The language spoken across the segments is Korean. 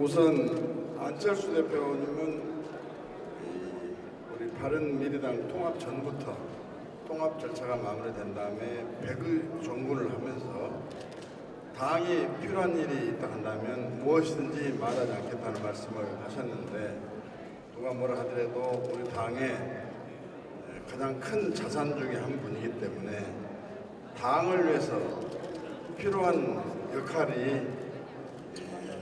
우선 안철수 대표님은 이 우리 바른미래당 통합 전부터 통합 절차가 마무리된 다음에 백의 종군을 하면서 당이 필요한 일이 있다 한다면 무엇이든지 말하지 않겠다는 말씀을 하셨는데 누가 뭐라 하더라도 우리 당의 가장 큰 자산 중에 한 분이기 때문에 당을 위해서 필요한 역할이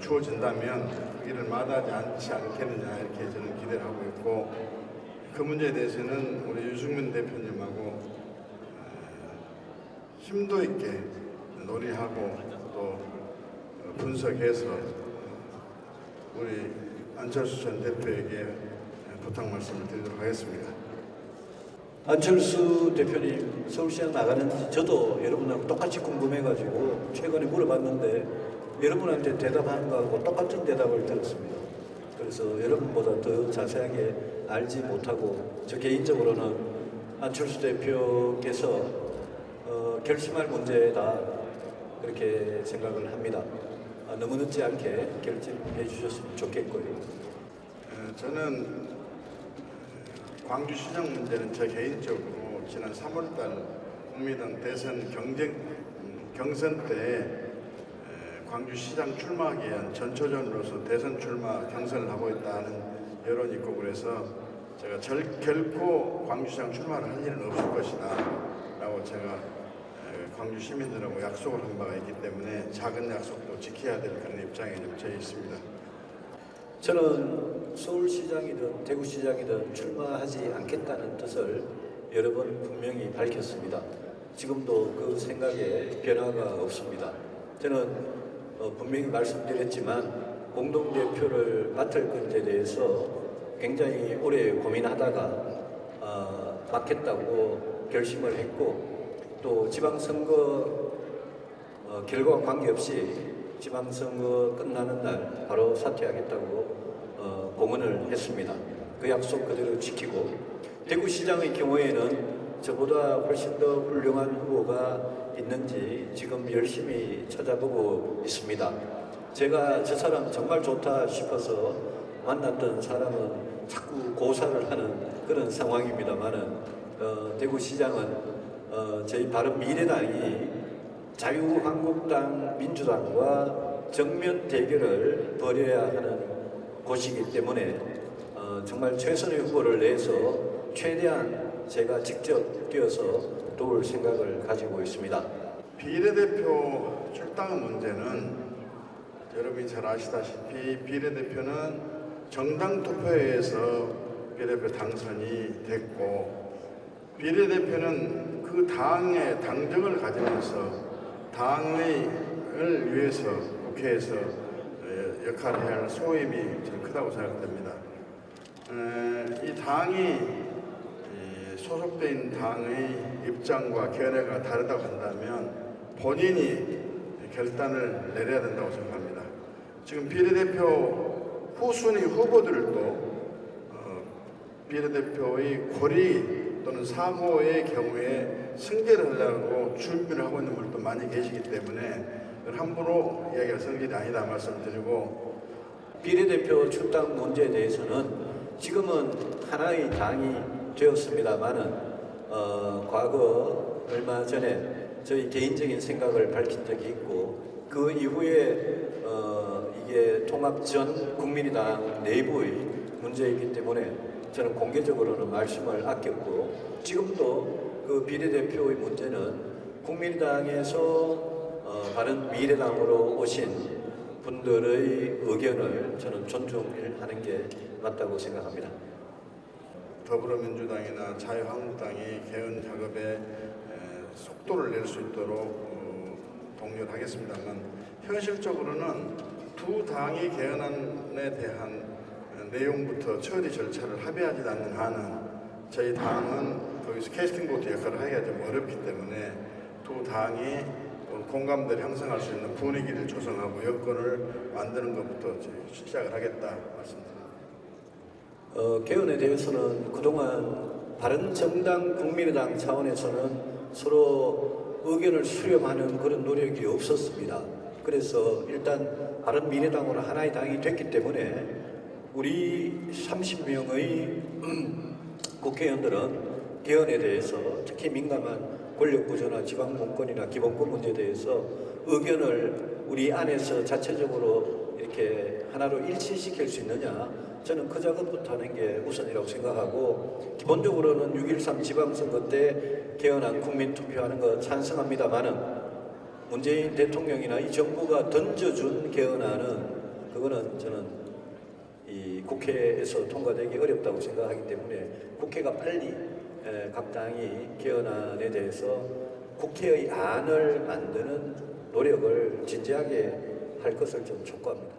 주어진다면 그 일을 마다하지 않지 않겠느냐 이렇게 저는 기대를 하고 있고 그 문제에 대해서는 우리 유승민 대표님하고 어, 심도 있게 논의하고 또 분석해서 우리 안철수 전 대표에게 부탁 말씀을 드리도록 하겠습니다. 안철수 대표님 서울시장 나가는지 저도 여러분하고 똑같이 궁금해가지고 최근에 물어봤는데 여러분한테 대답하는 거하고 똑같은 대답을 들었습니다. 그래서 여러분보다 더 자세하게 알지 못하고 저 개인적으로는 안철수 대표께서 어, 결심할 문제다 그렇게 생각을 합니다. 아, 너무 늦지 않게 결심해 주셨으면 좋겠고요. 어, 저는 광주 시장 문제는 저 개인적으로 지난 3월달 국민당 대선 경쟁 음, 결선 때 에, 광주시장 출마하기 위한 전초전으로서 대선 출마 경선을 하고 있다는 여론이 있고 그래서 제가 절, 결코 광주시장 출마를 할 일은 없을 것이다 라고 제가 에, 광주 시민들하고 약속을 한 바가 있기 때문에 작은 약속도 지켜야 될 그런 입장에 좀 처해 있습니다. 저는 서울시장이든 대구시장이든 출마하지 않겠다는 뜻을 여러 번 분명히 밝혔습니다. 지금도 그 생각에 변화가 없습니다. 저는 어, 분명히 말씀드렸지만 공동대표를 맡을 건지에 대해서 굉장히 오래 고민하다가 어, 맡겠다고 결심을 했고 또 지방선거 어, 결과와 관계없이 지방선거 끝나는 날 바로 사퇴하겠다고 어, 공언을 했습니다. 그 약속 그대로 지키고 대구시장의 경우에는 저보다 훨씬 더 훌륭한 후보가 있는지 지금 열심히 찾아보고 있습니다. 제가 저 사람 정말 좋다 싶어서 만났던 사람은 자꾸 고사를 하는 그런 상황입니다만은 어, 대구시장은 어, 저희 바른 미래당이 자유한국당 민주당과 정면 대결을 벌여야 하는 곳이기 때문에 어, 정말 최선의 후보를 내서 최대한 제가 직접 뛰어서 도울 생각을 가지고 있습니다. 비례대표 출당 문제는 여러분이 잘 아시다시피 비례대표는 정당 투표에 의해서 비례대표 당선이 됐고 비례대표는 그 당의 당정을 가지면서 당의을 위해서 국회에서 에, 역할을 해야 할 소임이 크다고 생각됩니다. 에, 이 당이 이 소속된 당의 입장과 견해가 다르다고 한다면 본인이 결단을 내려야 된다고 생각합니다. 지금 비례대표 후순위 후보들도 어, 비례대표의 고리 또는 사고의 경우에 승계를 하려고 준비를 하고 있는 분들도 많이 계시기 때문에 함부로 이야기할 성질이 아니다 말씀드리고 비례대표 출당 문제에 대해서는 지금은 하나의 당이 되었습니다만은 어, 과거 얼마 전에 저희 개인적인 생각을 밝힌 적이 있고 그 이후에 어, 이게 통합 전 국민의당 내부의 문제이기 때문에 저는 공개적으로는 말씀을 아꼈고 지금도 그 비례대표의 문제는 국민의당에서 어, 바른 미래당으로 오신 분들의 의견을 저는 존중하는 게 맞다고 생각합니다. 더불어민주당이나 자유한국당이 개헌 작업에 에, 속도를 낼 수 있도록 어, 독려를 하겠습니다만 현실적으로는 두 당이 개헌안에 대한 어, 내용부터 처리 절차를 합의하지 않는 한은 저희 당은 거기서 캐스팅 보트 역할을 하기가 좀 어렵기 때문에 두 당이 어, 공감대를 형성할 수 있는 분위기를 조성하고 여건을 만드는 것부터 시작을 하겠다 말씀드립니다. 어, 개헌에 대해서는 그동안 바른 정당 국민의당 차원에서는 서로 의견을 수렴하는 그런 노력이 없었습니다. 그래서 일단 바른 미래당으로 하나의 당이 됐기 때문에 우리 30명의 국회의원들은 개헌에 대해서 특히 민감한 권력 구조나 지방 공권이나 기본권 문제에 대해서 의견을 우리 안에서 자체적으로 이렇게 하나로 일치시킬 수 있느냐 저는 그 작업부터 하는 게 우선이라고 생각하고 기본적으로는 6.13 지방선거 때 개헌안 국민투표하는 거 찬성합니다만은 문재인 대통령이나 이 정부가 던져준 개헌안은 그거는 저는 이 국회에서 통과되기 어렵다고 생각하기 때문에 국회가 빨리 에, 각 당이 개헌안에 대해서 국회의 안을 만드는 노력을 진지하게 할 것을 좀 촉구합니다.